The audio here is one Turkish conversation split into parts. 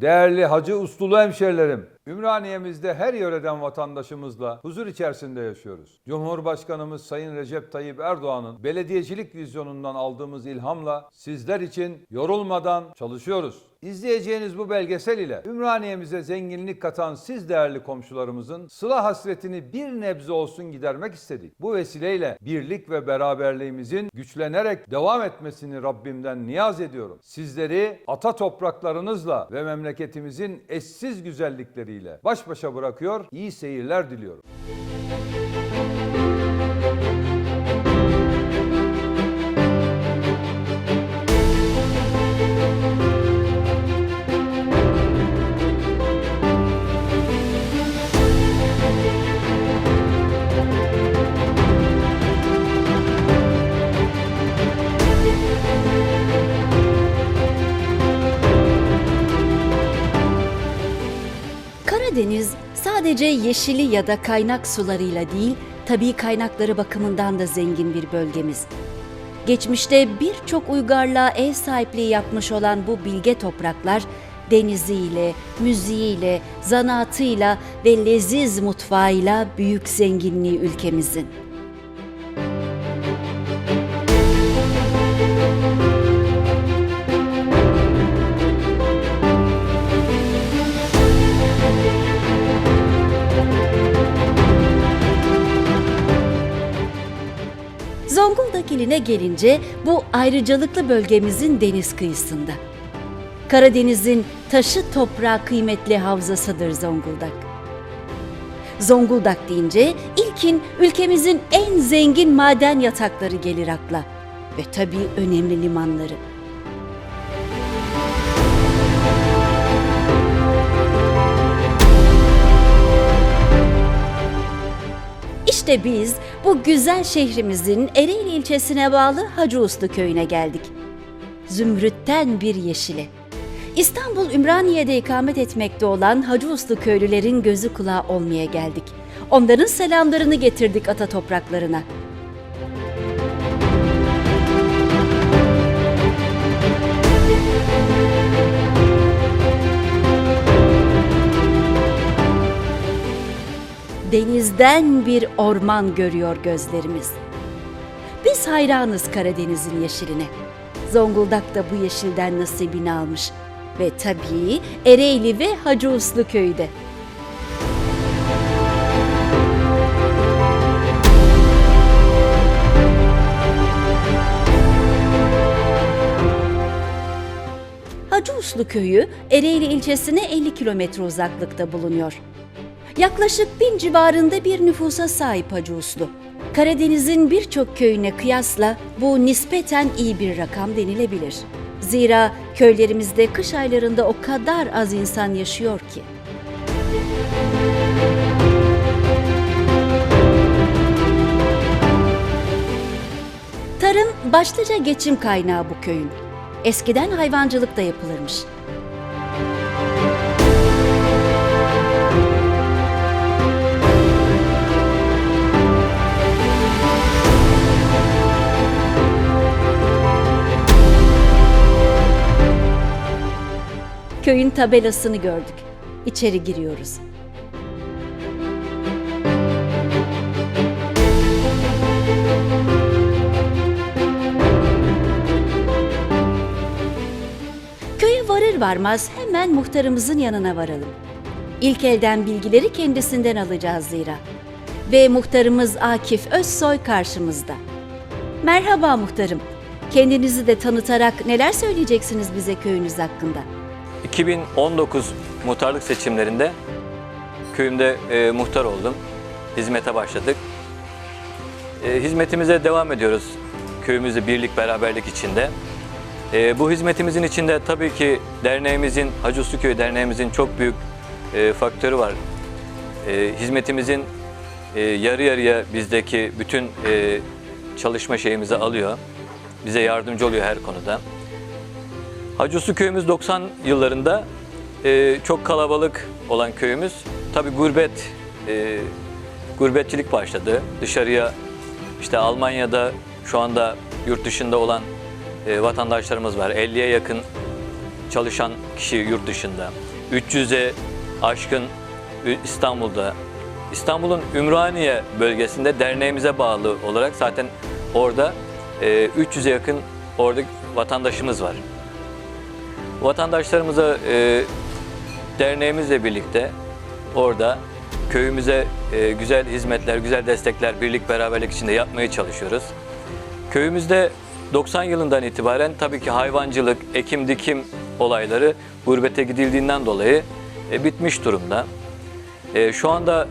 Değerli Hacı Ustulu hemşerilerim, Ümraniye'mizde her yöreden vatandaşımızla huzur içerisinde yaşıyoruz. Cumhurbaşkanımız Sayın Recep Tayyip Erdoğan'ın belediyecilik vizyonundan aldığımız ilhamla sizler için yorulmadan çalışıyoruz. İzleyeceğiniz bu belgesel ile Ümraniye'mize zenginlik katan siz değerli komşularımızın sıla hasretini bir nebze olsun gidermek istedik. Bu vesileyle birlik ve beraberliğimizin güçlenerek devam etmesini Rabbimden niyaz ediyorum. Sizleri ata topraklarınızla ve memleketimizin eşsiz güzellikleriyle baş başa bırakıyor, iyi seyirler diliyorum. Karadeniz sadece yeşili ya da kaynak sularıyla değil, tabii kaynakları bakımından da zengin bir bölgemiz. Geçmişte birçok uygarlığa ev sahipliği yapmış olan bu bilge topraklar, deniziyle, müziğiyle, zanaatıyla ve leziz mutfağıyla büyük zenginliği ülkemizin. Zonguldak gelince bu ayrıcalıklı bölgemizin deniz kıyısında. Karadeniz'in taşı toprağı kıymetli havzasıdır Zonguldak. Zonguldak deyince ilkin ülkemizin en zengin maden yatakları gelir akla ve tabii önemli limanları. İşte biz bu güzel şehrimizin Ereğli ilçesine bağlı Hacı Uslu köyüne geldik. Zümrütten bir yeşile. İstanbul Ümraniye'de ikamet etmekte olan Hacı Uslu köylülerin gözü kulağı olmaya geldik. Onların selamlarını getirdik ata topraklarına. Denizden bir orman görüyor gözlerimiz. Biz hayranız Karadeniz'in yeşiline. Zonguldak da bu yeşilden nasibini almış. Ve tabii Ereğli ve Hacı Uslu köyü. Hacı Uslu köyü Ereğli ilçesine 50 kilometre uzaklıkta bulunuyor. Yaklaşık bin civarında bir nüfusa sahip Hacı Uslu. Karadeniz'in birçok köyüne kıyasla bu nispeten iyi bir rakam denilebilir. Zira köylerimizde kış aylarında o kadar az insan yaşıyor ki. Tarım başlıca geçim kaynağı bu köyün. Eskiden hayvancılık da yapılırmış. Köyün tabelasını gördük. İçeri giriyoruz. Köye varır varmaz hemen muhtarımızın yanına varalım. İlk elden bilgileri kendisinden alacağız zira. Ve muhtarımız Akif Özsoy karşımızda. Merhaba muhtarım. Kendinizi de tanıtarak neler söyleyeceksiniz bize köyünüz hakkında? 2019 muhtarlık seçimlerinde köyümde e, muhtar oldum. Hizmete başladık. E, hizmetimize devam ediyoruz. Köyümüzde birlik beraberlik içinde. E, bu hizmetimizin içinde tabii ki derneğimizin, Hacı Uslu Köy Derneğimizin çok büyük e, faktörü var. E, hizmetimizin e, yarı yarıya bizdeki bütün e, çalışma şeyimizi alıyor. Bize yardımcı oluyor her konuda. Hacı Uslu köyümüz 90 yıllarında e, çok kalabalık olan köyümüz. Tabi gurbet, e, gurbetçilik başladı. Dışarıya işte Almanya'da şu anda yurt dışında olan e, vatandaşlarımız var. 50'ye yakın çalışan kişi yurt dışında. 300'e aşkın İstanbul'da, İstanbul'un Ümraniye bölgesinde derneğimize bağlı olarak zaten orada e, 300'e yakın orada vatandaşımız var. Vatandaşlarımıza e, derneğimizle birlikte orada köyümüze e, güzel hizmetler, güzel destekler, birlik beraberlik içinde yapmaya çalışıyoruz. Köyümüzde 90 yılından itibaren tabii ki hayvancılık, ekim dikim olayları gurbete gidildiğinden dolayı e, bitmiş durumda. E, şu anda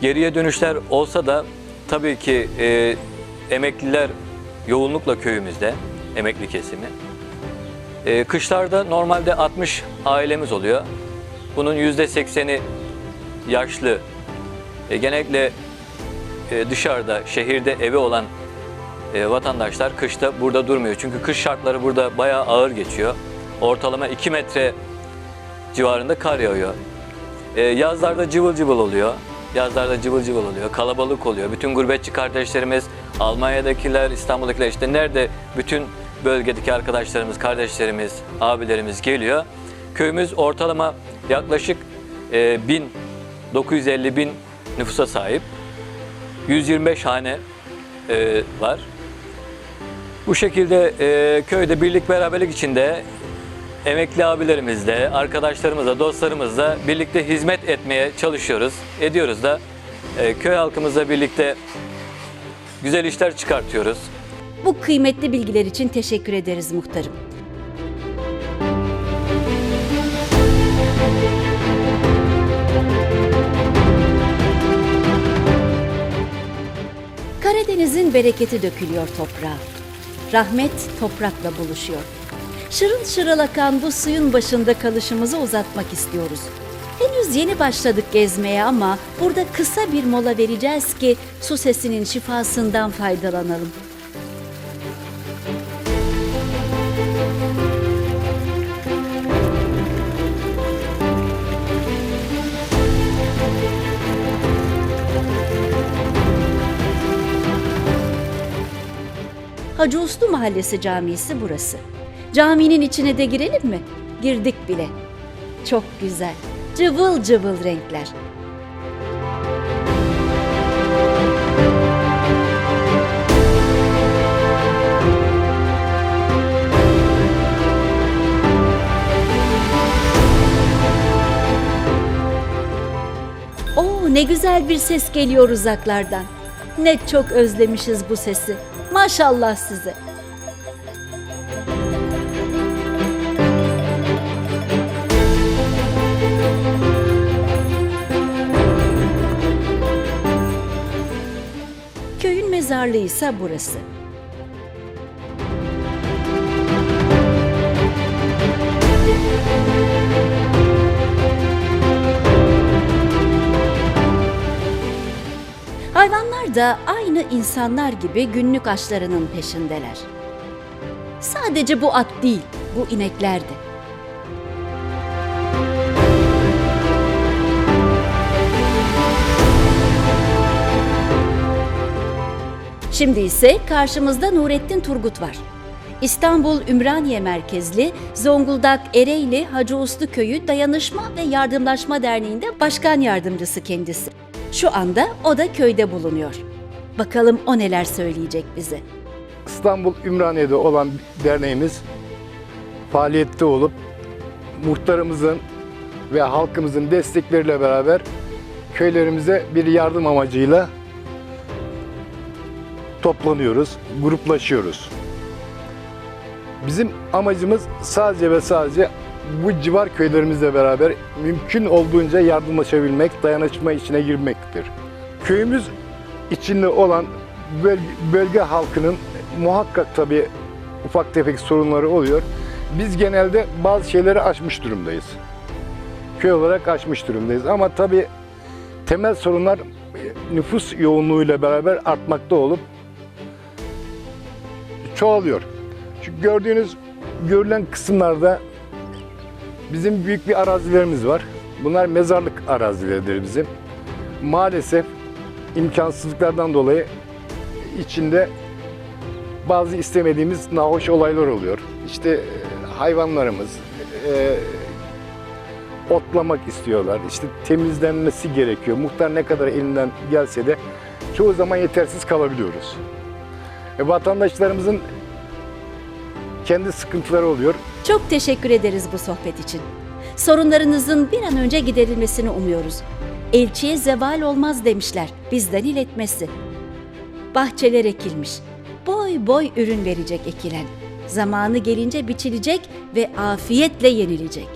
geriye dönüşler olsa da tabii ki e, emekliler yoğunlukla köyümüzde, emekli kesimi. E, kışlarda normalde 60 ailemiz oluyor. Bunun %80'i yaşlı. E, genellikle e, dışarıda, şehirde evi olan e, vatandaşlar kışta burada durmuyor. Çünkü kış şartları burada bayağı ağır geçiyor. Ortalama 2 metre civarında kar yağıyor. E, yazlarda cıvıl cıvıl oluyor. Yazlarda cıvıl cıvıl oluyor. Kalabalık oluyor. Bütün gurbetçi kardeşlerimiz, Almanya'dakiler, İstanbul'dakiler işte nerede bütün bölgedeki arkadaşlarımız, kardeşlerimiz, abilerimiz geliyor. Köyümüz ortalama yaklaşık e, 1000 950 bin nüfusa sahip. 125 hane e, var. Bu şekilde e, köyde birlik beraberlik içinde emekli abilerimizle, arkadaşlarımızla, dostlarımızla birlikte hizmet etmeye çalışıyoruz. Ediyoruz da e, köy halkımızla birlikte güzel işler çıkartıyoruz. Bu kıymetli bilgiler için teşekkür ederiz muhtarım. Karadeniz'in bereketi dökülüyor toprağa. Rahmet toprakla buluşuyor. Şırıl şırıl akan bu suyun başında kalışımızı uzatmak istiyoruz. Henüz yeni başladık gezmeye ama burada kısa bir mola vereceğiz ki su sesinin şifasından faydalanalım. Hacı Uslu Mahallesi Camisi burası. Caminin içine de girelim mi? Girdik bile. Çok güzel. Cıvıl cıvıl renkler. Oo ne güzel bir ses geliyor uzaklardan. Ne çok özlemişiz bu sesi. Maşallah size. Köyün mezarlığı ise burası. Hayvanlar da aynı insanlar gibi günlük açlarının peşindeler. Sadece bu at değil, bu inekler de. Şimdi ise karşımızda Nurettin Turgut var. İstanbul Ümraniye merkezli Zonguldak Ereğli Hacı Uslu Köyü Dayanışma ve Yardımlaşma Derneği'nde başkan yardımcısı kendisi. Şu anda o da köyde bulunuyor. Bakalım o neler söyleyecek bize. İstanbul Ümraniye'de olan derneğimiz faaliyette olup muhtarımızın ve halkımızın destekleriyle beraber köylerimize bir yardım amacıyla toplanıyoruz, gruplaşıyoruz. Bizim amacımız sadece ve sadece bu civar köylerimizle beraber mümkün olduğunca yardımlaşabilmek, dayanışma içine girmektir. Köyümüz içinde olan böl- bölge halkının muhakkak tabii ufak tefek sorunları oluyor. Biz genelde bazı şeyleri aşmış durumdayız. Köy olarak aşmış durumdayız ama tabii temel sorunlar e, nüfus yoğunluğuyla beraber artmakta olup çoğalıyor. Çünkü gördüğünüz görülen kısımlarda bizim büyük bir arazilerimiz var. Bunlar mezarlık arazileridir bizim. Maalesef imkansızlıklardan dolayı içinde bazı istemediğimiz nahoş olaylar oluyor. İşte e, hayvanlarımız, e, otlamak istiyorlar. İşte temizlenmesi gerekiyor. Muhtar ne kadar elinden gelse de çoğu zaman yetersiz kalabiliyoruz. E, vatandaşlarımızın kendi sıkıntıları oluyor. Çok teşekkür ederiz bu sohbet için. Sorunlarınızın bir an önce giderilmesini umuyoruz. Elçiye zeval olmaz demişler, bizden iletmesi. Bahçeler ekilmiş, boy boy ürün verecek ekilen. Zamanı gelince biçilecek ve afiyetle yenilecek.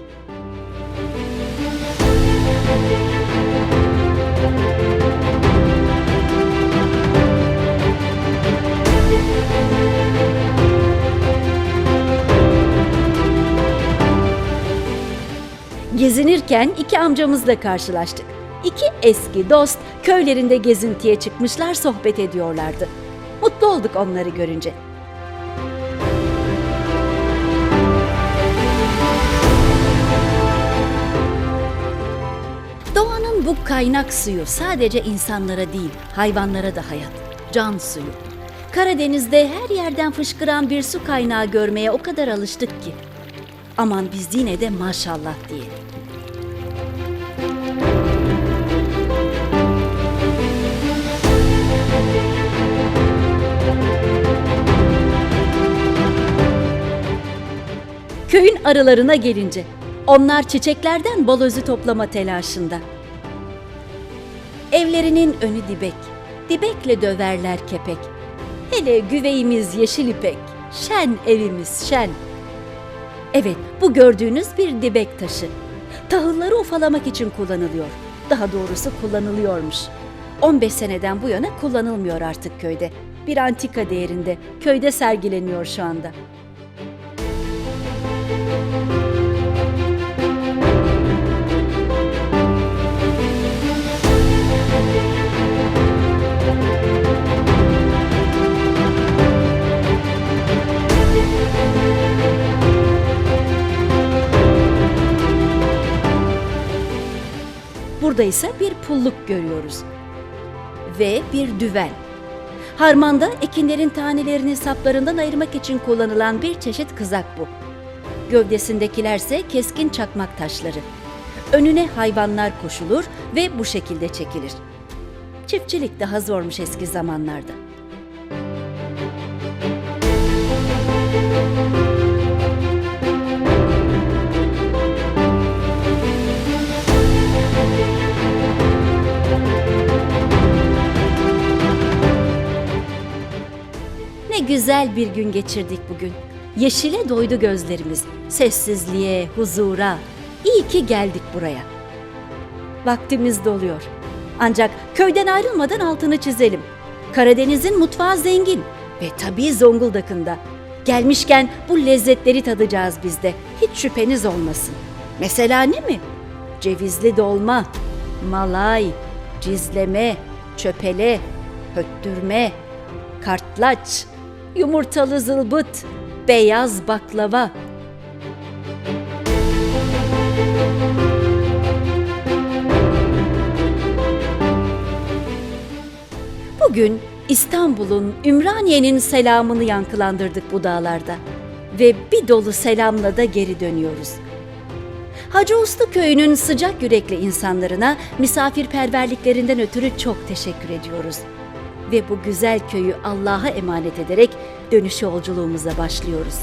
Gezinirken iki amcamızla karşılaştık. İki eski dost köylerinde gezintiye çıkmışlar sohbet ediyorlardı. Mutlu olduk onları görünce. Doğanın bu kaynak suyu sadece insanlara değil, hayvanlara da hayat, can suyu. Karadeniz'de her yerden fışkıran bir su kaynağı görmeye o kadar alıştık ki. Aman biz yine de maşallah diyelim. Köyün arılarına gelince, onlar çiçeklerden bal özü toplama telaşında. Evlerinin önü dibek, dibekle döverler kepek. Hele güveyimiz yeşil ipek, şen evimiz şen. Evet, bu gördüğünüz bir dibek taşı. Tahılları ufalamak için kullanılıyor. Daha doğrusu kullanılıyormuş. 15 seneden bu yana kullanılmıyor artık köyde. Bir antika değerinde, köyde sergileniyor şu anda. Burada ise bir pulluk görüyoruz. Ve bir düven. Harmanda ekinlerin tanelerini saplarından ayırmak için kullanılan bir çeşit kızak bu. Gövdesindekilerse keskin çakmak taşları. Önüne hayvanlar koşulur ve bu şekilde çekilir. Çiftçilik daha zormuş eski zamanlarda. Ne güzel bir gün geçirdik bugün. Yeşile doydu gözlerimiz. Sessizliğe, huzura. İyi ki geldik buraya. Vaktimiz doluyor. Ancak köyden ayrılmadan altını çizelim. Karadeniz'in mutfağı zengin ve tabii Zonguldak'ın da. Gelmişken bu lezzetleri tadacağız biz de. Hiç şüpheniz olmasın. Mesela ne mi? Cevizli dolma, malay, cizleme, çöpele, höttürme, kartlaç, yumurtalı zılbıt, beyaz baklava. Bugün İstanbul'un, Ümraniye'nin selamını yankılandırdık bu dağlarda. Ve bir dolu selamla da geri dönüyoruz. Hacı Uslu köyünün sıcak yürekli insanlarına misafirperverliklerinden ötürü çok teşekkür ediyoruz. Ve bu güzel köyü Allah'a emanet ederek dönüş yolculuğumuza başlıyoruz.